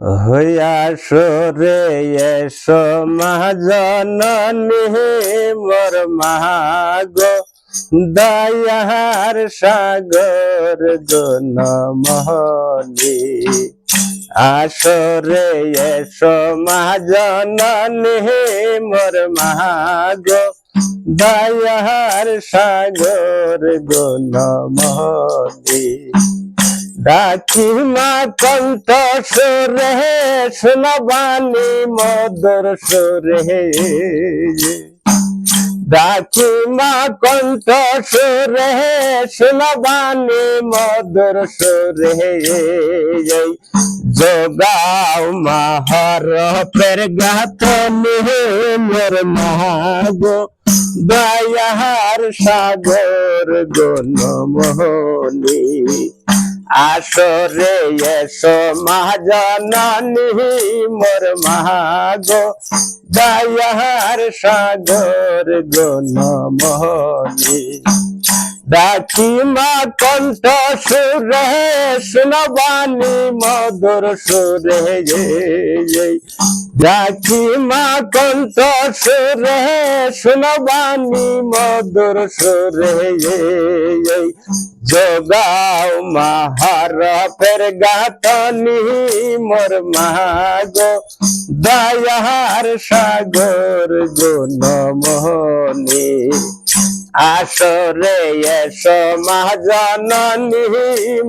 হইয়া সরে এসো মহাজননী মোর মাগো দয়ার সাগর জনমহনি আসরে এসো মহাজননী মোর মাগো দয়ার সাগর গুণমহনি ডাকি মা কণ্ঠ সুরে শুনবানি মধুর সুরে ডাকি মা কণ্ঠ সুরে শুনবানি মধুর সুরে যোগাও মাহর পের গাত মোর মাগো দয়ার সাগর গুণমোহনী আসরে এসো মহাজননী মোর মাগো, দয়ার সাগর গুণমোহনী ডাকি মা কণ্ঠ সুরে শুনবানি মধুর সুরে ডাকি মা কণ্ঠ সুরে শুনবানি মধুর সুরে যোগাও মাহার ফের গাতনি মোর মাগো। দয়ার সাগর গুণমোহনী। আসরে এসো মহাজননী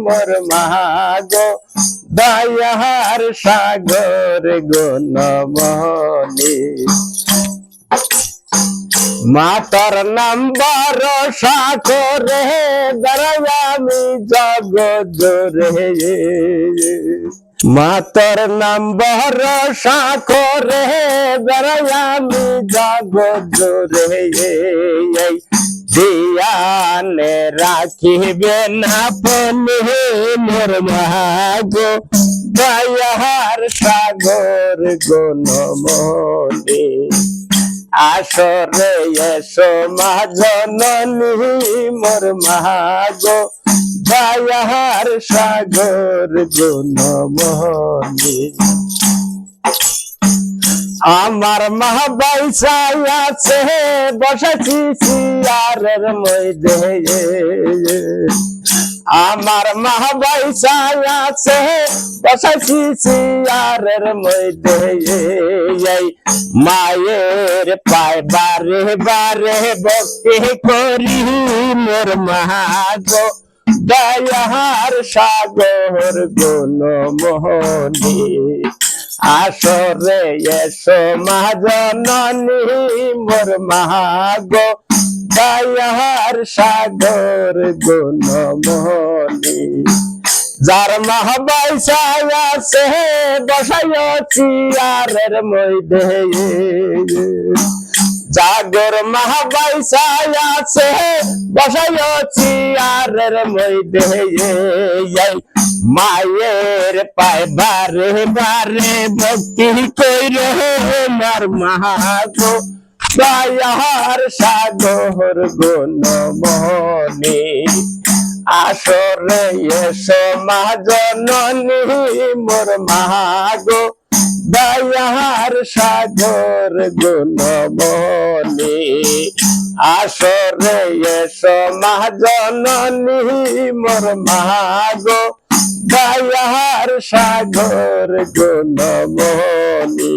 মোর মাগো। দয়ার সাগর গুণমণি মাতার নাম ভরসা করে দরয়ামি জগ জোরে। মাতার নাম ভরসা করে দরয়ামি জগ জোরে। দিয়ানে রাখিবে না পনে মোর দয়ার সাগর গুণমণি আসরে এসো মহাজননী মোর মাগো দয়ার সাগর গুণমণি আমার মা বাইসাই আছে, বসেছি সিয়ারের মধ্যে আমার মা বাইসাই আছে, বসেছি সিয়ারের মধ্যে এই মায়ের পায় বারে বারে ভক্তি করি মোর মাগো। দয়ার সাগর গুণ মোহনী আসরে এসো মহাজননী মোর মাগো। দয়ার সাগর গুণমণি যার মহাবাইসায় আছে বসাইছি আরের মধ্যে। জাগর মহাবাইসায় আছে বসাইছি আরের মধ্যে। মায়ের পায় বারে বারে ভক্তি কইর মার মাগো দয়ার সাগর গুণ মনে আসরে এসো মহাজননী মোর মাগো দয়ার সাগর গুণ মনে আসরে এসো মহাজননী মোর মাগো দয়ার সাগর গুণ মনে